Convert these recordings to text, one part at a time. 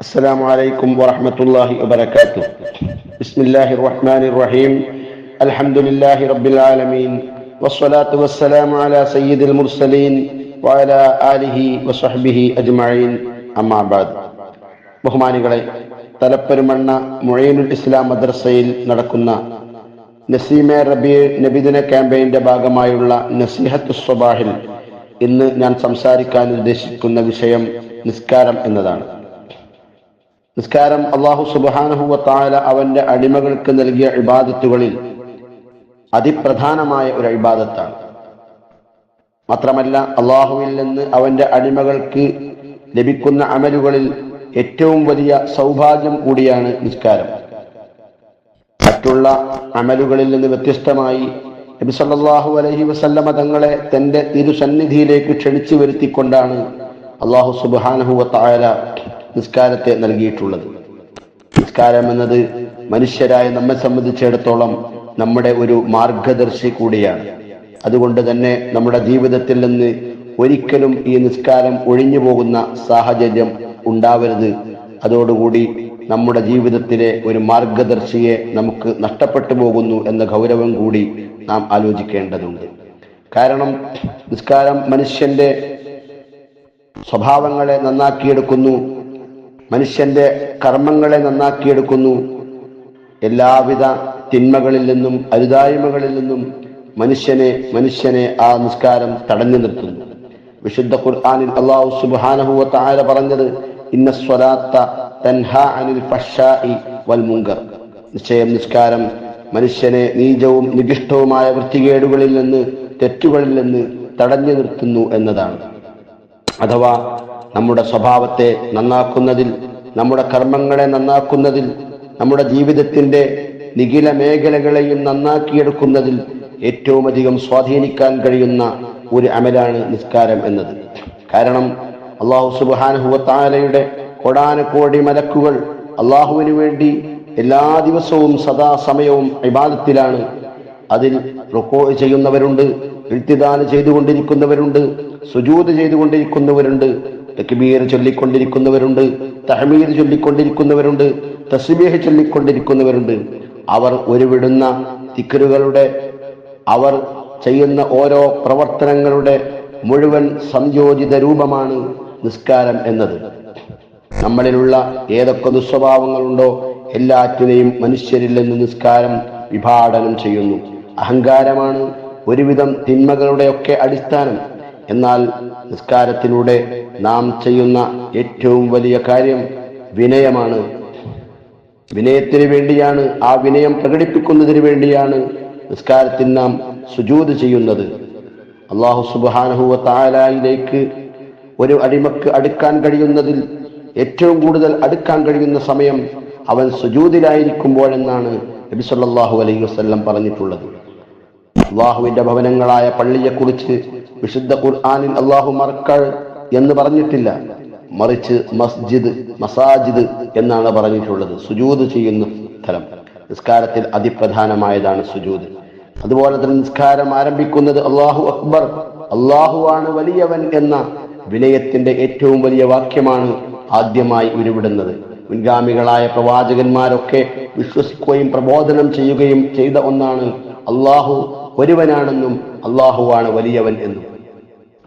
السلام عليكم ورحمة الله وبركاته بسم الله الرحمن الرحيم الحمد لله رب العالمين والصلاة والسلام على سيد المرسلين وعلى آله وصحبه أجمعين أما بعد ബഹുമാനികളെ തലപ്പെരുമണ്ണ മൊഴീനുൽ ഇസ്ലാം മദ്രസയിൽ നടക്കുന്ന നസീമെ റബി നബിദിന ക്യാമ്പയിന്റെ ഭാഗമായുള്ള നസീഹത്ത് സ്വബാഹിൽ ഇന്ന് ഞാൻ സംസാരിക്കാൻ ഉദ്ദേശിക്കുന്ന വിഷയം നിസ്കാരം എന്നതാണ് നിസ്കാരം അള്ളാഹു സുബാനഹുവ താല അവന്റെ അടിമകൾക്ക് നൽകിയ ഇബാദത്തുകളിൽ അതിപ്രധാനമായ ഒരു ഇബാദത്താണ്. മാത്രമല്ല അള്ളാഹുവിൽ നിന്ന് അവന്റെ അടിമകൾക്ക് ലഭിക്കുന്ന അമലുകളിൽ ഏറ്റവും വലിയ സൗഭാഗ്യം കൂടിയാണ് നിസ്കാരം. മറ്റുള്ള അമലുകളിൽ നിന്ന് വ്യത്യസ്തമായി നബി സല്ലല്ലാഹു അലൈഹി വസല്ലമ തങ്ങളെ തന്റെ തിരുസന്നിധിയിലേക്ക് ക്ഷണിച്ചു വരുത്തിക്കൊണ്ടാണ് അള്ളാഹു സുബ്ഹാനഹു വതആല നിസ്കാരത്തെ നൽകിയിട്ടുള്ളത്. നിസ്കാരം എന്നത് മനുഷ്യരായ നമ്മെ സംബന്ധിച്ചിടത്തോളം നമ്മുടെ ഒരു മാർഗദർശി കൂടിയാണ്. അതുകൊണ്ട് തന്നെ നമ്മുടെ ജീവിതത്തിൽ നിന്ന് ഒരിക്കലും ഈ നിസ്കാരം ഒഴിഞ്ഞു പോകുന്ന സാഹചര്യം ഉണ്ടാവരുത്. അതോടുകൂടി നമ്മുടെ ജീവിതത്തിലെ ഒരു മാർഗദർശിയെ നമുക്ക് നഷ്ടപ്പെട്ടു പോകുന്നു എന്ന ഗൗരവം കൂടി നാം ആലോചിക്കേണ്ടതുണ്ട്. കാരണം നിസ്കാരം മനുഷ്യന്റെ സ്വഭാവങ്ങളെ നന്നാക്കിയെടുക്കുന്നു. മനുഷ്യന്റെ കർമ്മങ്ങളെ നന്നാക്കിയെടുക്കുന്നു. എല്ലാവിധ തിന്മകളിൽ നിന്നും അരുതായ്മകളിൽ നിന്നും മനുഷ്യനെ മനുഷ്യനെ ആ നിസ്കാരം തടഞ്ഞു നിർത്തുന്നു. വിശുദ്ധ ഖുർആാനിൽ അള്ളാഹു സുബ്ഹാനഹു താര പറഞ്ഞത് ഇന്ന സ്വലാത്ത അനിൽ വൽ മുങ്കർ നിശ്ചയം നിസ്കാരം മനുഷ്യനെ നീചവും നികിഷ്ടവുമായ വൃത്തികേടുകളിൽ നിന്ന് തെറ്റുകളിൽ നിന്ന് തടഞ്ഞു നിർത്തുന്നു എന്നതാണ്. അഥവാ നമ്മുടെ സ്വഭാവത്തെ നന്നാക്കുന്നതിൽ നമ്മുടെ കർമ്മങ്ങളെ നന്നാക്കുന്നതിൽ നമ്മുടെ ജീവിതത്തിന്റെ നിഖില മേഖലകളെയും നന്നാക്കിയെടുക്കുന്നതിൽ ഏറ്റവും അധികം സ്വാധീനിക്കാൻ കഴിയുന്ന ഒരു അമലാണ് നിസ്കാരം എന്നത്. കാരണം അള്ളാഹു സുബാനുഹുവത്താലയുടെ കൊടാനക്കോടി മലക്കുകൾ അള്ളാഹുവിന് വേണ്ടി എല്ലാ ദിവസവും സദാ സമയവും ഇബാദത്തിലാണ്. അതിൽ റുക്കോ ചെയ്യുന്നവരുണ്ട് ഇഴ്ത്തിദാന ചെയ്തുകൊണ്ടിരിക്കുന്നവരുണ്ട് സുജൂത് ചെയ്തുകൊണ്ടിരിക്കുന്നവരുണ്ട്. തക്ബീർ ചൊല്ലിക്കൊണ്ടിരിക്കുന്നവരുണ്ട് തഹമീർ ചൊല്ലിക്കൊണ്ടിരിക്കുന്നവരുണ്ട് തസ്ബീഹ് ചൊല്ലിക്കൊണ്ടിരിക്കുന്നവരുണ്ട്. അവർ ഒരുവിടുന്ന തിക്കറുകളുടെ അവർ ചെയ്യുന്ന ഓരോ പ്രവർത്തനങ്ങളുടെ മുഴുവൻ സംയോജിത രൂപമാണ് നിസ്കാരം എന്നത്. നമ്മളിലുള്ള ഏതൊക്കെ ദുസ്വഭാവങ്ങളുണ്ടോ എല്ലാറ്റിനെയും മനുഷ്യരിൽ നിന്ന് നിസ്കാരം വിഭാടനം ചെയ്യുന്നു. അഹങ്കാരമാണ് ഒരുവിധം തിന്മകളുടെയൊക്കെ അടിസ്ഥാനം. എന്നാൽ നിസ്കാരത്തിലൂടെ നാം ചെയ്യുന്ന ഏറ്റവും വലിയ കാര്യം വിനയമാണ്. വിനയത്തിന് വേണ്ടിയാണ് ആ വിനയം പ്രകടിപ്പിക്കുന്നതിന് വേണ്ടിയാണ് നിസ്കാരത്തിൽ നാം സുജൂത് ചെയ്യുന്നത്. അള്ളാഹു സുബാനഹുവ താലായിലേക്ക് ഒരു അടിമക്ക് അടുക്കാൻ കഴിയുന്നതിൽ ഏറ്റവും കൂടുതൽ അടുക്കാൻ കഴിയുന്ന സമയം അവൻ സുജൂതിലായിരിക്കുമ്പോഴെന്നാണ് നബി സല്ലല്ലാഹു അലൈഹി വസല്ലം പറഞ്ഞിട്ടുള്ളത്. അള്ളാഹുവിന്റെ ഭവനങ്ങളായ പള്ളിയെക്കുറിച്ച് വിശുദ്ധ ഖുർആാനിൽ അള്ളാഹു മറക്കൾ എന്ന് പറഞ്ഞിട്ടില്ല. മറിച്ച് മസ്ജിദ് മസാജിദ് എന്നാണ് പറഞ്ഞിട്ടുള്ളത്. സുജൂത് ചെയ്യുന്ന സ്ഥലം. നിസ്കാരത്തിൽ അതിപ്രധാനമായതാണ് സുജൂത് അതുപോലെ തന്നെ നിസ്കാരം ആരംഭിക്കുന്നത് അള്ളാഹു അക്ബർ. അള്ളാഹു ആണ് വലിയവൻ എന്ന വിനയത്തിന്റെ ഏറ്റവും വലിയ വാക്യമാണ് ആദ്യമായി ഉരുവിടുന്നത്. മുൻഗാമികളായ പ്രവാചകന്മാരൊക്കെ വിശ്വസിക്കുകയും പ്രബോധനം ചെയ്യുകയും ചെയ്ത ഒന്നാണ് അള്ളാഹു ഒരുവനാണെന്നും അള്ളാഹുവാണ് വലിയവൻ എന്നും.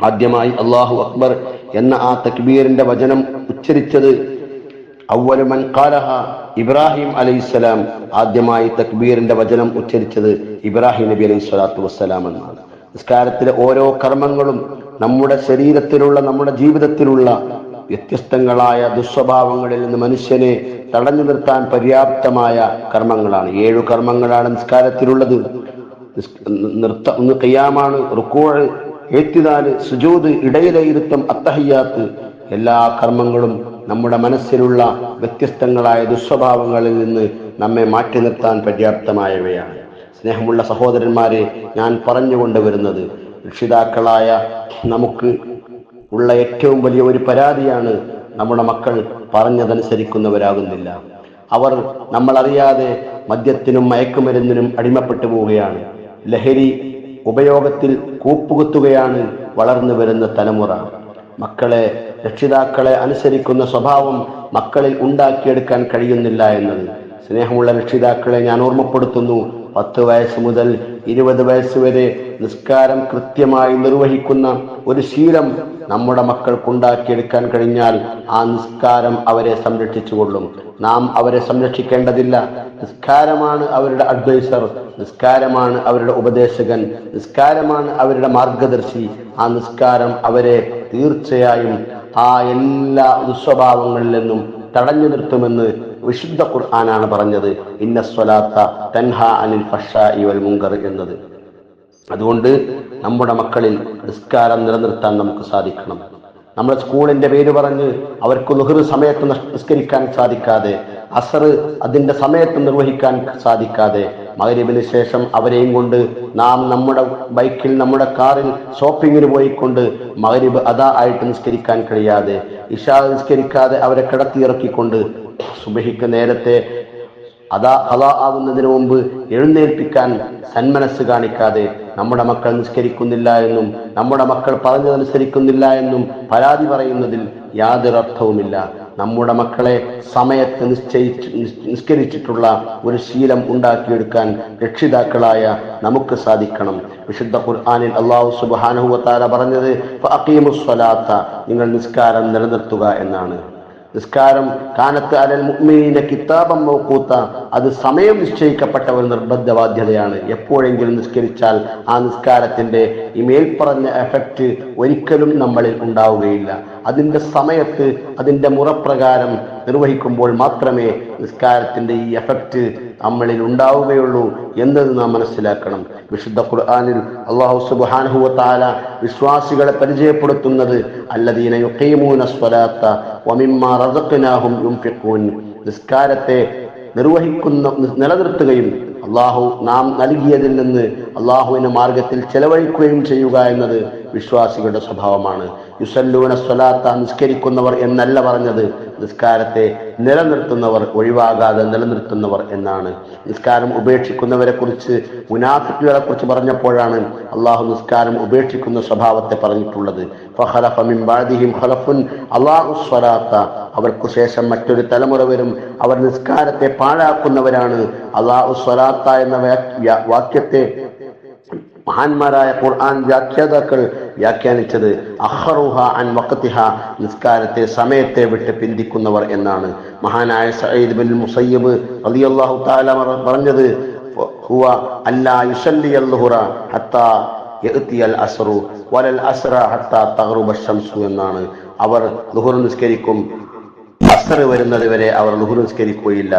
ആദ്യമായി അള്ളാഹു അക്ബർ എന്ന ആ തക്ബീറിന്റെ വചനം ഉച്ചരിച്ചത് അവലുമൻ കാലഹ ഇബ്രാഹിം അലൈഹിസ്സലാം. ആദ്യമായി തക്ബീറിന്റെ വചനം ഉച്ചരിച്ചത് ഇബ്രാഹിം നബി അലൈഹി സ്വലാത്തു വസ്സലാം എന്നാണ്. നിസ്കാരത്തിലെ ഓരോ കർമ്മങ്ങളും നമ്മുടെ ശരീരത്തിലുള്ള നമ്മുടെ ജീവിതത്തിലുള്ള വ്യത്യസ്തങ്ങളായ ദുസ്വഭാവങ്ങളിൽ നിന്ന് മനുഷ്യനെ തടഞ്ഞു നിർത്താൻ പര്യാപ്തമായ കർമ്മങ്ങളാണ്. ഏഴു കർമ്മങ്ങളാണ് നിസ്കാരത്തിലുള്ളത്. നിർത്ത കയ്യാമാണ് റുക്കോഴ് ഏത്തിനാല് സുജൂത് ഇടയിലയിരുത്തം അത്തഹയ്യാത്ത് എല്ലാ കർമ്മങ്ങളും നമ്മുടെ മനസ്സിലുള്ള വ്യത്യസ്തങ്ങളായ ദുസ്വഭാവങ്ങളിൽ നിന്ന് നമ്മെ മാറ്റി നിർത്താൻ പര്യാപ്തമായവയാണ്. സ്നേഹമുള്ള സഹോദരന്മാരെ ഞാൻ പറഞ്ഞുകൊണ്ടുവരുന്നത് രക്ഷിതാക്കളായ നമുക്ക് ഉള്ള ഏറ്റവും വലിയ ഒരു പരാതിയാണ് നമ്മുടെ മക്കൾ പറഞ്ഞതനുസരിക്കുന്നവരാകുന്നില്ല. അവർ നമ്മളറിയാതെ മദ്യത്തിനും മയക്കുമരുന്നിനും അടിമപ്പെട്ടു പോവുകയാണ്. ലഹരി ഉപയോഗത്തിൽ കൂപ്പുകുത്തുകയാണ് വളർന്നു വരുന്ന തലമുറ. മക്കളെ രക്ഷിതാക്കളെ അനുസരിക്കുന്ന സ്വഭാവം മക്കളിൽ ഉണ്ടാക്കിയെടുക്കാൻ കഴിയുന്നില്ല എന്നത്. സ്നേഹമുള്ള രക്ഷിതാക്കളെ ഞാൻ ഓർമ്മപ്പെടുത്തുന്നു. പത്ത് വയസ്സ് മുതൽ ഇരുപത് വയസ്സ് വരെ നിസ്കാരം കൃത്യമായി നിർവഹിക്കുന്ന ഒരു ശീലം നമ്മുടെ മക്കൾക്കുണ്ടാക്കിയെടുക്കാൻ കഴിഞ്ഞാൽ ആ നിസ്കാരം അവരെ സംരക്ഷിച്ചുകൊള്ളും നാം അവരെ സംരക്ഷിക്കേണ്ടതില്ല. നിസ്കാരമാണ് അവരുടെ അഡ്വൈസർ നിസ്കാരമാണ് അവരുടെ ഉപദേശകൻ നിസ്കാരമാണ് അവരുടെ മാർഗദർശി. ആ നിസ്കാരം അവരെ തീർച്ചയായും ആ എല്ലാ ദുസ്വഭാവങ്ങളിൽ നിന്നും തടഞ്ഞു നിർത്തുമെന്ന് വിശുദ്ധ ഖുർആനാണ് പറഞ്ഞത് ഇന്ന സ്വലാത്ത തൻഹ അനിൽ ഫഷ ഇവൽ മുങ്കർ എന്നത്. അതുകൊണ്ട് നമ്മുടെ മക്കളിൽ നിസ്കാരം നിലനിർത്താൻ നമുക്ക് സാധിക്കണം. നമ്മുടെ സ്കൂളിന്റെ പേര് പറഞ്ഞ് അവർക്ക് ലുഹർ സമയത്ത് നിസ്കരിക്കാൻ സാധിക്കാതെ അസർ അതിന്റെ സമയത്ത് നിർവഹിക്കാൻ സാധിക്കാതെ മകരവിന് ശേഷം അവരെയും കൊണ്ട് നാം നമ്മുടെ ബൈക്കിൽ നമ്മുടെ കാറിൽ ഷോപ്പിങ്ങിന് പോയിക്കൊണ്ട് മകരവ് അതാ ആയിട്ട് നിസ്കരിക്കാൻ കഴിയാതെ ഇഷ നിസ്കരിക്കാതെ അവരെ കിടത്തിയിറക്കിക്കൊണ്ട് സുബഹിക്ക് നേരത്തെ അതാ അതാ ആകുന്നതിന് മുമ്പ് എഴുന്നേൽപ്പിക്കാൻ സന്മനസ് കാണിക്കാതെ നമ്മുടെ മക്കൾ നിസ്കരിക്കുന്നില്ല എന്നും നമ്മുടെ മക്കൾ പറഞ്ഞതനുസരിക്കുന്നില്ല എന്നും പരാതി പറയുന്നതിൽ യാതൊരു അർത്ഥവുമില്ല. നമ്മുടെ മക്കളെ സമയത്ത് നിശ്ചയിച്ച് നിസ്കരിച്ചിട്ടുള്ള ഒരു ശീലം ഉണ്ടാക്കിയെടുക്കാൻ രക്ഷിതാക്കളായ നമുക്ക് സാധിക്കണം. വിശുദ്ധ ഖുർആാനിൽ അള്ളാഹു സുബാനഹുവത്താല പറഞ്ഞത് "ഫഅഖീമുസ് സ്വലാത്ത നിങ്ങൾ നിസ്കാരം നിലനിർത്തുക എന്നാണ്. നിസ്കാരം കാനത്ത് അലൽ മുഅ്മിനീന കിതാബം മൗക്കൂത്ത അത് സമയം നിശ്ചയിക്കപ്പെട്ട ഒരു നിർബന്ധ ബാധ്യതയാണ് എപ്പോഴെങ്കിലും നിസ്കരിച്ചാൽ ആ നിസ്കാരത്തിന്റെ ഈ മേൽപ്പറഞ്ഞ എഫക്റ്റ് ഒരിക്കലും നമ്മളിൽ ഉണ്ടാവുകയില്ല. അതിന്റെ സമയത്ത് അതിന്റെ മുറപ്രകാരം നിർവഹിക്കുമ്പോൾ മാത്രമേ നിസ്കാരത്തിന്റെ ഈ എഫക്റ്റ് നമ്മളിൽ ഉണ്ടാവുകയുള്ളൂ എന്നത് നാം മനസ്സിലാക്കണം. വിശുദ്ധ ഖുർആാനിൽ അള്ളാഹു സുബ്ഹാനഹു താല വിശ്വാസികളെ പരിചയപ്പെടുത്തുന്നത് അല്ലദീന റസഖിനാഹും നിസ്കാരത്തെ നിർവഹിക്കുന്ന നിലനിർത്തുകയും അള്ളാഹു നാം നൽകിയതിൽ നിന്ന് അള്ളാഹുവിന്റെ മാർഗത്തിൽ ചെലവഴിക്കുകയും ചെയ്യുക എന്നത് വിശ്വാസികളുടെ സ്വഭാവമാണ്. യുസല്ലൂന സ്വലാത്ത നിസ്കരിക്കുന്നവർ എന്നല്ല പറഞ്ഞത്. നിസ്കാരത്തെ നിലനിർത്തുന്നവർ ഒഴിവാകാതെ നിലനിർത്തുന്നവർ എന്നാണ്. നിസ്കാരം ഉപേക്ഷിക്കുന്നവരെ കുറിച്ച് മുനാഫിക്കുകളെ കുറിച്ച് പറഞ്ഞപ്പോഴാണ് അള്ളാഹു നിസ്കാരം ഉപേക്ഷിക്കുന്ന സ്വഭാവത്തെ പറഞ്ഞിട്ടുള്ളത്. അവർക്ക് ശേഷം മറ്റൊരു തലമുറ വരും. അവർ നിസ്കാരത്തെ പാഴാക്കുന്നവരാണ്. അള്ളാഹു സ്വലാത്ത എന്ന വാക്യത്തെ മഹാന്മാരായ ഖുർആൻ വ്യാഖ്യാതാക്കൾ വ്യാഖ്യാനിച്ചത് അഹറുഹ അൻ വഖത്തിഹ നിസ്കാരത്തെ സമയത്തെ വിട്ട് പിന്തിക്കുന്നവർ എന്നാണ്. മഹാനായ സഈദ് ബിൻ മുസയ്യബ് തആല പറഞ്ഞു പറഞ്ഞത് ഹുവ അല്ലാ യുസല്ലി അൽഹുറ ഹത്താ യഅ്തിയൽ അസ്റു വലൽ അസ്റ ഹത്താ തഗ്റുബ ശംസു എന്നാണ്. അവർ ളുഹർ നിസ്കരിക്കും അസർ വരുന്നത് വരെ അവർ ലുഹുർ നിസ്കരിക്കുകയില്ല.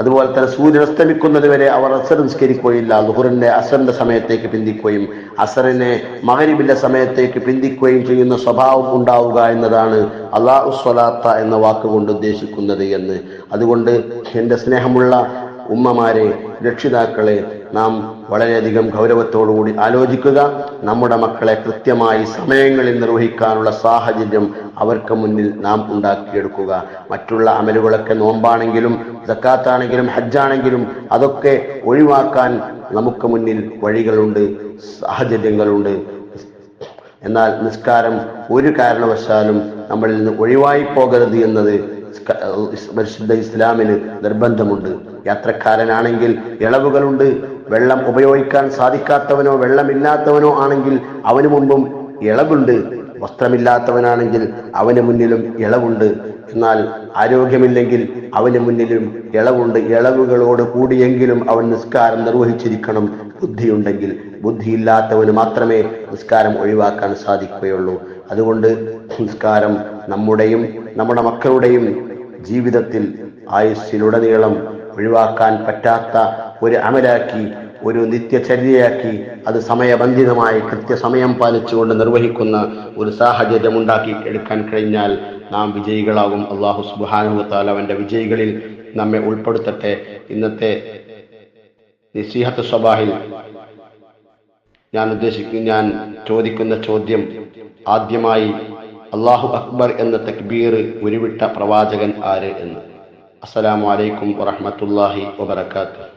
അതുപോലെ തന്നെ സൂര്യൻ അസ്തമിക്കുന്നത് വരെ അവർ അസർ നിസ്കരിക്കുകയില്ല. ലുഹുറിന്റെ അസറിന്റെ സമയത്തേക്ക് പിന്തിക്കുകയും അസറിനെ മകരിബിന്റെ സമയത്തേക്ക് പിന്തിക്കുകയും ചെയ്യുന്ന സ്വഭാവം ഉണ്ടാവുക എന്നതാണ് അള്ളാഹു സ്വലാത്ത എന്ന വാക്കുകൊണ്ട് ഉദ്ദേശിക്കുന്നത് എന്ന്. അതുകൊണ്ട് എന്റെ സ്നേഹമുള്ള ഉമ്മമാരെ രക്ഷിതാക്കളെ നാം വളരെയധികം ഗൗരവത്തോടുകൂടി ആലോചിക്കുക. നമ്മുടെ മക്കളെ കൃത്യമായി സമയങ്ങളിൽ നിർവഹിക്കാനുള്ള സാഹചര്യം അവർക്ക് മുന്നിൽ നാം ഉണ്ടാക്കിയെടുക്കുക. മറ്റുള്ള അമലുകളൊക്കെ നോമ്പാണെങ്കിലും ജക്കാത്താണെങ്കിലും ഹജ്ജാണെങ്കിലും അതൊക്കെ ഒഴിവാക്കാൻ നമുക്ക് മുന്നിൽ വഴികളുണ്ട് സാഹചര്യങ്ങളുണ്ട്. എന്നാൽ നിസ്കാരം ഒരു കാരണവശാലും നമ്മളിൽ നിന്ന് ഒഴിവായി പോകരുത് എന്നത് പരിശുദ്ധ ഇസ്ലാമിന് നിർബന്ധമുണ്ട്. യാത്രക്കാരനാണെങ്കിൽ ഇളവുകളുണ്ട്. വെള്ളം ഉപയോഗിക്കാൻ സാധിക്കാത്തവനോ വെള്ളമില്ലാത്തവനോ ആണെങ്കിൽ അവന് മുമ്പും ഇളവുണ്ട്. വസ്ത്രമില്ലാത്തവനാണെങ്കിൽ അവന് മുന്നിലും ഇളവുണ്ട്. എന്നാൽ ആരോഗ്യമില്ലെങ്കിൽ അവന് മുന്നിലും ഇളവുണ്ട്. ഇളവുകളോട് കൂടിയെങ്കിലും അവൻ നിസ്കാരം നിർവഹിച്ചിരിക്കണം. ബുദ്ധിയുണ്ടെങ്കിൽ ബുദ്ധിയില്ലാത്തവന് മാത്രമേ നിസ്കാരം ഒഴിവാക്കാൻ സാധിക്കുകയുള്ളൂ. അതുകൊണ്ട് സംസ്കാരം നമ്മുടെയും നമ്മുടെ മക്കളുടെയും ജീവിതത്തിൽ ആയുസ്സിലുടനീളം ഒഴിവാക്കാൻ പറ്റാത്ത ഒരു അമലാക്കി ഒരു നിത്യചര്യയാക്കി അത് സമയബന്ധിതമായി കൃത്യസമയം പാലിച്ചുകൊണ്ട് നിർവഹിക്കുന്ന ഒരു സാഹചര്യം ഉണ്ടാക്കി എടുക്കാൻ കഴിഞ്ഞാൽ നാം വിജയികളാകും. അള്ളാഹു സുബാനുവത്താൽ അവന്റെ വിജയികളിൽ നമ്മെ ഉൾപ്പെടുത്തട്ടെ. ഇന്നത്തെ നിസീഹത്ത് സ്വബാഹിൽ ഞാൻ ഉദ്ദേശിക്കുന്ന ഞാൻ ചോദിക്കുന്ന ചോദ്യം ആദ്യമായി അള്ളാഹു അക്ബർ എന്ന തക്ബീർ ഉരുവിട്ട പ്രവാചകൻ ആര് എന്ന്. അസ്സലാമു അലൈക്കും വറഹ്മത്തുള്ളാഹി വബറകാതുഹു.